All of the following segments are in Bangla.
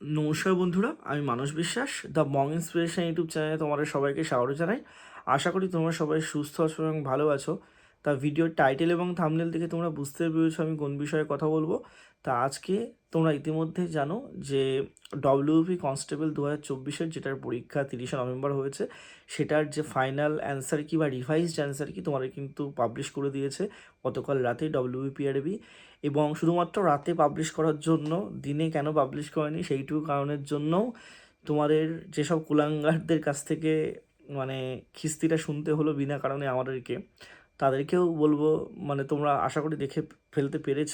নমস্কার বন্ধুরা, আমি মানস বিশ্বাস দ্য মং ইন্সপিরেশন ইউটিউব চ্যানেলে তোমাদের সবাইকে স্বাগত জানাই। আশা করি তোমরা সবাই সুস্থ আছো এবং ভালো আছো। তা ভিডিওর টাইটেল এবং থামনেল থেকে তোমরা বুঝতে পেরেছ আমি কোন বিষয়ে কথা বলব। তা আজকে তোমরা ইতিমধ্যে জানো যে ডব্লিউপি কনস্টেবল দু হাজার চব্বিশের যেটার পরীক্ষা তিরিশে নভেম্বর হয়েছে, সেটার যে ফাইনাল অ্যান্সার কি বা রিভাইজড অ্যান্সার কি তোমাদের কিন্তু পাবলিশ করে দিয়েছে গতকাল রাতে ডব্লিউপিআরবি এবং শুধুমাত্র রাতে পাবলিশ করার জন্য, দিনে কেন পাবলিশ করেনি সেইটুকু কারণের জন্যও তোমাদের যেসব কুলাঙ্গারদের কাছ থেকে মানে খিস্তিটা শুনতে হলো বিনা কারণে আমাদেরকে তাদেরকেও বলব মানে তোমরা আশা করি দেখে ফেলতে পেরেছ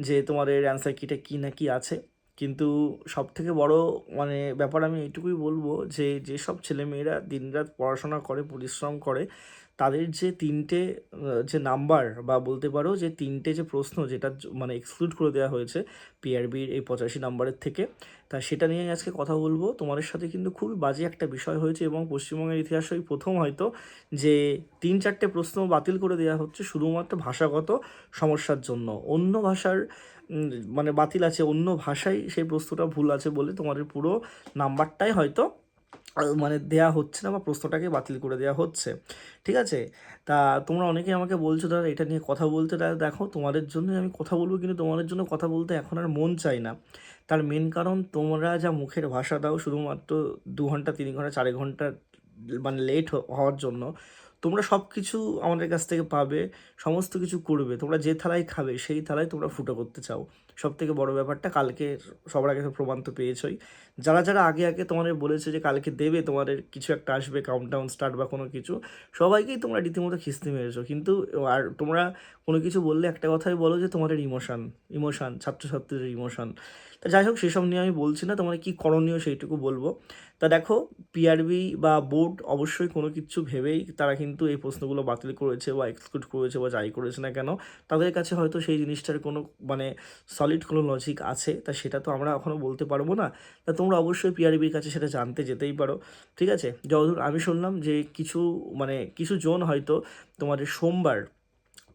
যে তোমাদের অ্যান্সার কিটা কী না কি আছে। কিন্তু সব থেকে বড় মানে ব্যাপার আমি এইটুকুই বলব যে যেসব ছেলেমেয়েরা দিনরাত পড়াশোনা করে, পরিশ্রম করে, তাদের যে তিনটে যে নাম্বার বা বলতে পারো যে তিনটে যে প্রশ্ন যেটা মানে এক্সক্লুড করে দেওয়া হয়েছে পিআরবির এই পঁচাশি নাম্বারের থেকে তা সেটা নিয়ে আজকে কথা বলব। তোমাদের সাথে কিন্তু খুবই বাজে একটা বিষয় হয়েছে এবং পশ্চিমবঙ্গের ইতিহাসে প্রথম হয়তো যে তিন চারটে প্রশ্ন বাতিল করে দেওয়া হচ্ছে শুধুমাত্র ভাষাগত সমস্যার জন্য। অন্য ভাষার মানে বাতিল আছে, অন্য ভাষায় সেই প্রশ্নটা ভুল আছে বলে তোমাদের পুরো নাম্বারটাই হয়তো মানে দেয়া হচ্ছে না বা প্রশ্নটাকে বাতিল করে দেওয়া হচ্ছে। ঠিক আছে? তা তোমরা অনেকেই আমাকে বলছো, দাদা, এটা নিয়ে কথা বলতে দাদা, দেখো, তোমাদের জন্যই আমি কথা বলব, কিন্তু তোমাদের জন্য কথা বলতে এখন আর মন চাই না। তার মেন কারণ, তোমরা যা মুখের ভাষা দাও, শুধুমাত্র দু ঘণ্টা, তিন ঘণ্টা, চার ঘণ্টা মানে লেট হওয়ার জন্য তোমরা সব কিছু আমাদের কাছ থেকে পাবে, সমস্ত কিছু করবে, তোমরা যে থালায় খাবে, সেই থালায় তোমরা ফুটো করতে চাও। সব থেকে বড় ব্যাপারটা কালকে সবার আগে প্রমাণ তো পেয়েছই। যারা যারা আগে আগে তোমাদের বলেছে যে কালকে দেবে, তোমাদের কিছু একটা আসবে কাউন্টডাউন স্টার্ট বা কোনো কিছু, সবাইকেই তোমরা রীতিমতো খিস্তি মেরেছো। কিন্তু আর তোমরা কোনো কিছু বললে, একটা কথাই বলো যে তোমাদের ইমোশান ইমোশন ছাত্রছাত্রীদের ইমোশান তা যাই হোক, সেসব নিয়ে আমি বলছি না, তোমাদের কী করণীয় সেইটুকু বলব। তা দেখো পিআরবি বা বোর্ড অবশ্যই কোনো কিছু ভেবেই তারা কিন্তু এই প্রশ্নগুলো বাতিল করেছে বা এক্সক্লুড করেছে বা যাই করেছে না কেন, তাদের কাছে হয়তো সেই জিনিসটার কোনো মানে সলিড কোনো লজিক আছে, তা সেটা তো আমরা এখনও বলতে পারব না। তা তোমরা অবশ্যই পিআরবির কাছে সেটা জানতে যেতেই পারো, ঠিক আছে? যতদূর আমি শুনলাম যে কিছু মানে কিছু জন হয়তো তোমাদের সোমবার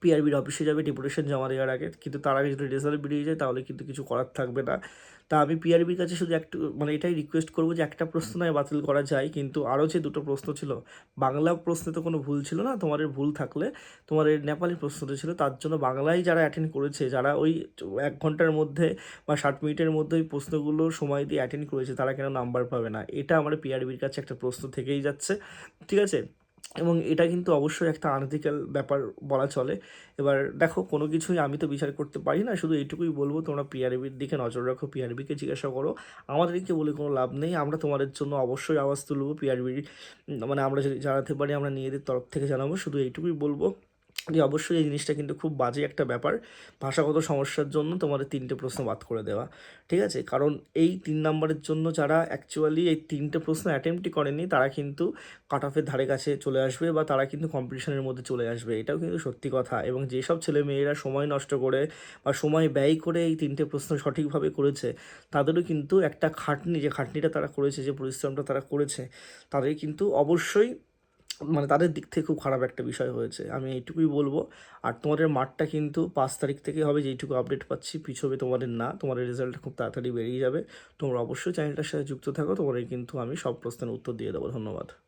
পিআরবির অফিসে যাবে ডেপুটেশন জমা দেওয়ার আগে। কিন্তু তার আগে যদি রেজাল্ট বেরিয়ে যায় তাহলে কিন্তু কিছু করার থাকবে না। তা আমি পিআরবির কাছে শুধু একটু মানে এটাই রিকোয়েস্ট করব যে একটা প্রশ্ন নয় বাতিল করা যায়। কিন্তু আরও যে দুটো প্রশ্ন ছিল বাংলা প্রশ্নে তো কোনো ভুল ছিল না তোমাদের ভুল থাকলে তোমাদের নেপালি প্রশ্নটা ছিল। তার জন্য বাংলায় যারা অ্যাটেন্ড করেছে যারা ওই এক ঘণ্টার মধ্যে বা ষাট মিনিটের মধ্যে ওই প্রশ্নগুলো সময় দিয়ে অ্যাটেন্ড করেছে তারা কেন নাম্বার পাবে না? এটা আমার পিআরবির কাছে একটা প্রশ্ন থেকেই যাচ্ছে। ঠিক আছে? এবং এটা কিন্তু অবশ্যই একটা আনএথিক্যাল ব্যাপার বলা চলে। এবার দেখো, কোনো কিছুই আমি তো বিচার করতে পারি না, শুধু এইটুকুই বলব, তোমরা পিআরবির দিকে নজর রাখো পিআরবিকে জিজ্ঞাসা করো। আমাদেরকে বলে কোনো লাভ নেই, আমরা তোমাদের জন্য অবশ্যই আওয়াজ তুলবো পিআরবির মানে আমরা যদি জানাতে পারি, আমরা নিজেদের তরফ থেকে জানাব, শুধু এইটুকুই বলব। যে অবশ্যই এই জিনিসটা কিন্তু খুব বাজে একটা ব্যাপার। ভাষাগত সমস্যার জন্য তোমাদের তিনটে প্রশ্ন বাদ করে দেওয়া, ঠিক আছে? কারণ এই তিন নম্বরের জন্য যারা অ্যাকচুয়ালি এই তিনটে প্রশ্ন অ্যাটেম্পটি করেনি তারা কিন্তু কাট অফের ধারে কাছে চলে আসবে বা তারা কিন্তু কম্পিটিশনের মধ্যে চলে আসবে। এটাও কিন্তু সত্যি কথা এবং যেসব ছেলে মেয়েরা সময় নষ্ট করে বা সময় ব্যয় করে এই তিনটে প্রশ্ন সঠিকভাবে করেছে, তাদেরও কিন্তু একটা খাটনি, যে খাটনিটা তারা করেছে, যে পরিশ্রমটা তারা করেছে, তাদের কিন্তু অবশ্যই মানে তাদের দিক থেকে খুব খারাপ একটা বিষয় হয়েছে। আমি এইটুকুই বলব। আর তোমাদের মাঠটা কিন্তু পাঁচ তারিখ থেকে হবে, যেইটুকু আপডেট পাচ্ছি, পিছবে তোমাদের না। তোমাদের রেজাল্ট খুব তাড়াতাড়ি বেরিয়ে যাবে। তোমরা অবশ্যই চ্যানেলটার সাথে যুক্ত থাকো। তোমাদের কিন্তু আমি সব প্রশ্নের উত্তর দিয়ে দেবো। ধন্যবাদ।